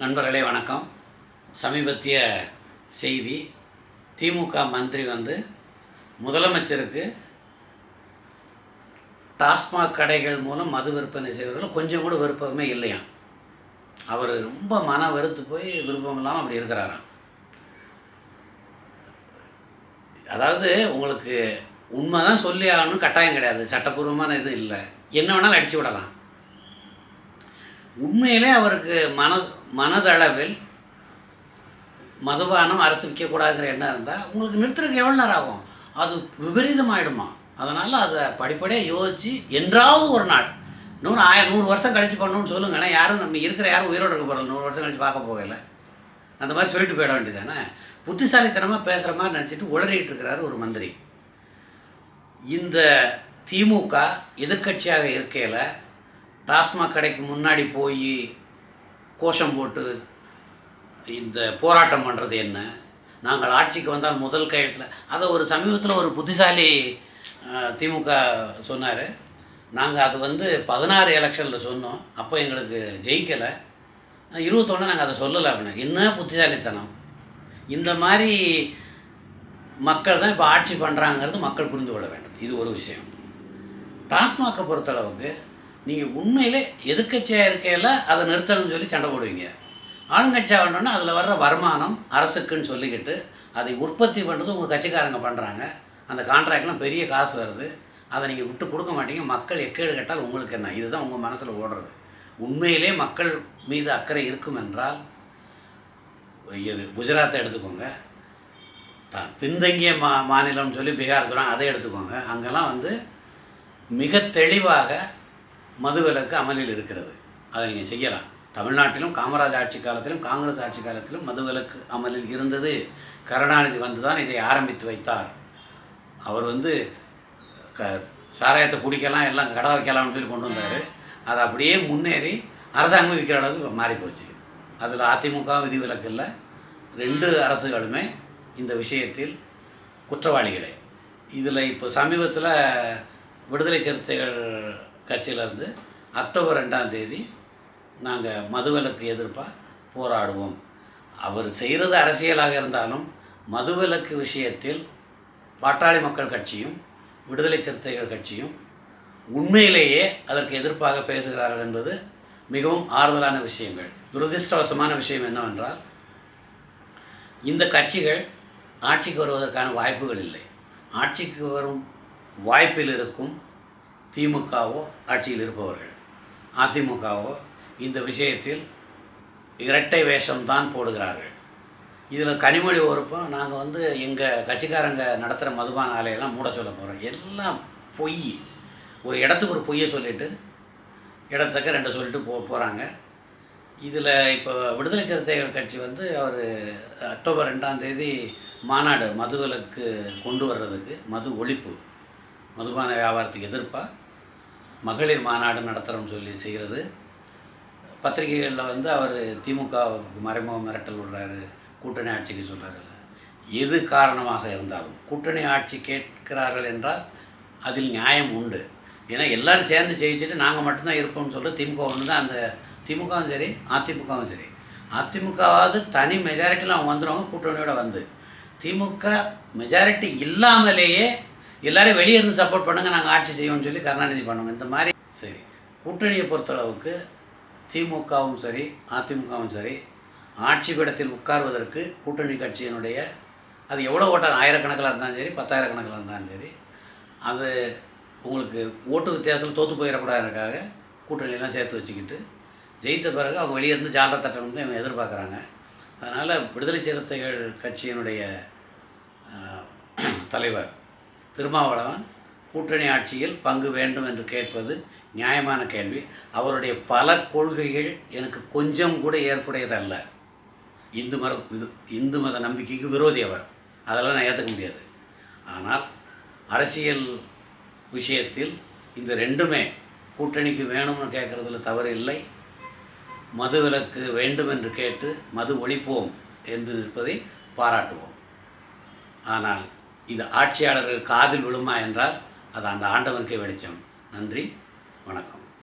நண்பர்களே வணக்கம். சமீபத்திய செய்தி. திமுக மந்திரி வந்து முதலமைச்சருக்கு டாஸ்மாக் கடைகள் மூலம் மது விற்பனை செய்வர்கள் கொஞ்சம் கூட விருப்பமே இல்லையாம். அவர் ரொம்ப மன வெறுத்து போய் விருப்பம் இல்லாமல் அப்படி இருக்கிறாராம். அதாவது உங்களுக்கு உண்மை தான் சொல்லி ஆகணும் கட்டாயம் கிடையாது. சட்டப்பூர்வமான இது இல்லை. என்ன வேணாலும் அடிச்சு விடலாம். உண்மையிலே அவருக்கு மன மனதளவில் மதுபானம் அரசு விற்கக்கூடாதுங்கிற எண்ணம் இருந்தால் உங்களுக்கு நிறுத்துறதுக்கு எவ்வளோ நேரம் ஆகும்? அது விபரீதமாயிடுமா? அதனால் அதை படிப்படியாக யோசித்து என்றாவது ஒரு நாள் இன்னொரு ஆயிரம் நூறு வருஷம் கழித்து பண்ணணும்னு சொல்லுங்களேன் யாரும் நம்ம இருக்கிற யாரும் உயிரோடு இருக்க போகிறோம் நூறு வருஷம் கழிச்சு பார்க்க போகல. அந்த மாதிரி சொல்லிட்டு போயிட வேண்டியதானே புத்திசாலித்தனமாக பேசுகிற மாதிரி நினச்சிட்டு உளறிட்டு இருக்கிறாரு ஒரு மந்திரி. இந்த திமுக எதிர்க்கட்சியாக இருக்கையில் டாஸ்மாக் கடைக்கு முன்னாடி போய் கோஷம் போட்டு இந்த போராட்டம் பண்ணுறது என்ன? நாங்கள் ஆட்சிக்கு வந்தால் முதல் கையெழுத்தில் அதை ஒரு சமீபத்தில் ஒரு புத்திசாலி திமுக சொன்னார். நாங்கள் அது வந்து பதினாறு எலெக்ஷனில் சொன்னோம். அப்போ எங்களுக்கு ஜெயிக்கலை. இருபத்தொன்று நாங்கள் அதை சொல்லலை அப்படின்னா என்ன புத்திசாலித்தனம்? இந்த மாதிரி மக்கள் தான் இப்போ ஆட்சி பண்ணுறாங்கிறது மக்கள் புரிந்து கொள்ள வேண்டும். இது ஒரு விஷயம். டாஸ்மாகை பொறுத்தளவுக்கு நீங்கள் உண்மையிலே எதிர்கட்சியாக இருக்கையில் அதை நிறுத்தணும்னு சொல்லி சண்டை போடுவீங்க. ஆளுங்கட்சியாக வேணும்னா அதில் வர்ற வருமானம் அரசுக்குன்னு சொல்லிக்கிட்டு அதை உற்பத்தி பண்ணுறது உங்கள் கட்சிக்காரங்க பண்ணுறாங்க அந்த கான்ட்ராக்ட்லாம் பெரிய காசு வருது. அதை நீங்கள் விட்டு கொடுக்க மாட்டீங்க. மக்கள் எக்கேடு கேட்டால் உங்களுக்கு என்ன? இதுதான் உங்கள் மனசில் ஓடுறது. உண்மையிலே மக்கள் மீது அக்கறை இருக்கும் என்றால் இது குஜராத்தை எடுத்துக்கோங்க. த- பின்தங்கிய மா மாநிலம்னு சொல்லி பீகார் சொல்கிறாங்க அதை எடுத்துக்கோங்க. அங்கெல்லாம் வந்து மிக தெளிவாக மதுவிலக்கு அமலில் இருக்கிறது. அதை நீங்கள் செய்யலாம். தமிழ்நாட்டிலும் காமராஜ் ஆட்சி காலத்திலும் காங்கிரஸ் ஆட்சி காலத்திலும் மதுவிலக்கு அமலில் இருந்தது. கருணாநிதி வந்து தான் இதை ஆரம்பித்து வைத்தார். அவர் வந்து க சாராயத்தை குடிக்கலாம் எல்லாம் கடை வைக்கலாம்னு சொல்லி கொண்டு வந்தார். அது அப்படியே முன்னேறி அரசாங்கம் விற்கிற அளவுக்கு மாறி போச்சு அதில் அதிமுக விதிவிலக்கு இல்லை. ரெண்டு அரசுகளுமே இந்த விஷயத்தில் குற்றவாளிகளே. இதில் இப்போ சமீபத்தில் விடுதலை சிறுத்தைகள் கட்சியிலேருந்து அக்டோபர் ரெண்டாம் தேதி நாங்கள் மதுவிலக்கு எதிர்ப்பாக போராடுவோம். அவர் செய்கிறது அரசியலாக இருந்தாலும் மதுவிலக்கு விஷயத்தில் பாட்டாளி மக்கள் கட்சியும் விடுதலை சிறுத்தைகள் கட்சியும் உண்மையிலேயே அதற்கு எதிர்ப்பாக பேசுகிறார்கள் என்பது மிகவும் ஆறுதலான விஷயங்கள். துரதிர்ஷ்டவசமான விஷயம் என்னவென்றால் இந்த கட்சிகள் ஆட்சிக்கு வருவதற்கான வாய்ப்புகள் இல்லை. ஆட்சிக்கு வரும் வாய்ப்பில் இருக்கும் திமுகவோ ஆட்சியில் இருப்பவர்கள். அதிமுகவோ இந்த விஷயத்தில் இரட்டை வேஷம்தான் போடுகிறார்கள். இதில் கனிமொழி ஒருப்பம் நாங்கள் வந்து எங்கள் கட்சிக்காரங்க நடத்துகிற மதுபான ஆலையெல்லாம் மூட சொல்ல போகிறோம் எல்லாம் பொய். ஒரு இடத்துக்கு ஒரு பொய்யை சொல்லிட்டு இடத்துக்கு ரெண்டு சொல்லிட்டு போ போகிறாங்க இதில் இப்போ விடுதலை சிறுத்தைகள் கட்சி வந்து அவர் அக்டோபர் ரெண்டாம் தேதி மாநாடு மதுவிலக்கு கொண்டு வர்றதுக்கு மது ஒழிப்பு. மதுபான வியாபாரத்துக்கு எதிர்ப்பாக மகளிர் மாநாடு நடத்துகிறோம்னு சொல்லி செய்கிறது. பத்திரிகைகளில் வந்து அவர் திமுக மறைமுக மிரட்டல் விடுறாரு கூட்டணி ஆட்சிக்கு சொல்கிறாரு எது காரணமாக இருந்தாலும் கூட்டணி ஆட்சி கேட்கிறார்கள் என்றால் அதில் நியாயம் உண்டு. ஏன்னா எல்லோரும் சேர்ந்து ஜெயிச்சுட்டு நாங்கள் மட்டும்தான் இருப்போம்னு சொல்லிட்டு திமுக ஒன்று தான் அந்த திமுகவும் சரி அதிமுகவும் சரி. அதிமுகவாவது தனி மெஜாரிட்டியில் அவங்க வந்துடுவாங்க கூட்டணியோட வந்து. திமுக மெஜாரிட்டி இல்லாமலேயே எல்லாரும் வெளியே இருந்து சப்போர்ட் பண்ணுங்கள் நாங்கள் ஆட்சி செய்வோம்னு சொல்லி கருணாநிதி பண்ணுவோம் இந்த மாதிரி சரி கூட்டணியை பொறுத்தளவுக்கு திமுகவும் சரி அதிமுகவும் சரி ஆட்சி பீடத்தில் உட்கார்வதற்கு கூட்டணி கட்சியினுடைய அது எவ்வளோ ஓட்டம் ஆயிரக்கணக்கில் இருந்தாலும் சரி பத்தாயிரக்கணக்கில் இருந்தாலும் சரி அது உங்களுக்கு ஓட்டு வித்தியாசத்தில் தோற்று போயிடக்கூடாதுக்காக கூட்டணியெல்லாம் சேர்த்து வச்சுக்கிட்டு ஜெயித்த பிறகு அவங்க வெளியே இருந்து ஜாலரை தட்டணும்னு இவங்க எதிர்பார்க்குறாங்க. அதனால் விடுதலை சிறுத்தைகள் கட்சியினுடைய தலைவர் திருமாவளவன் கூட்டணி ஆட்சியில் பங்கு வேண்டும் என்று கேட்பது நியாயமான கேள்வி. அவருடைய பல கொள்கைகள் எனக்கு கொஞ்சம் கூட ஏற்புடையதல்ல. இந்து மத இது இந்து மத நம்பிக்கைக்கு விரோதி அவர். அதெல்லாம் நான் ஏற்றுக்க முடியாது. ஆனால் அரசியல் விஷயத்தில் இந்த ரெண்டுமே கூட்டணிக்கு வேணும்னு கேட்குறதுல தவறு இல்லை. மது விலக்கு வேண்டும் என்று கேட்டு மது ஒழிப்போம் என்று நிற்பதை பாராட்டுவோம். ஆனால் இது ஆட்சியாளர்கள் காதில் விழுமா என்றால் அது அந்த ஆண்டவனுக்கே வெளிச்சம். நன்றி வணக்கம்.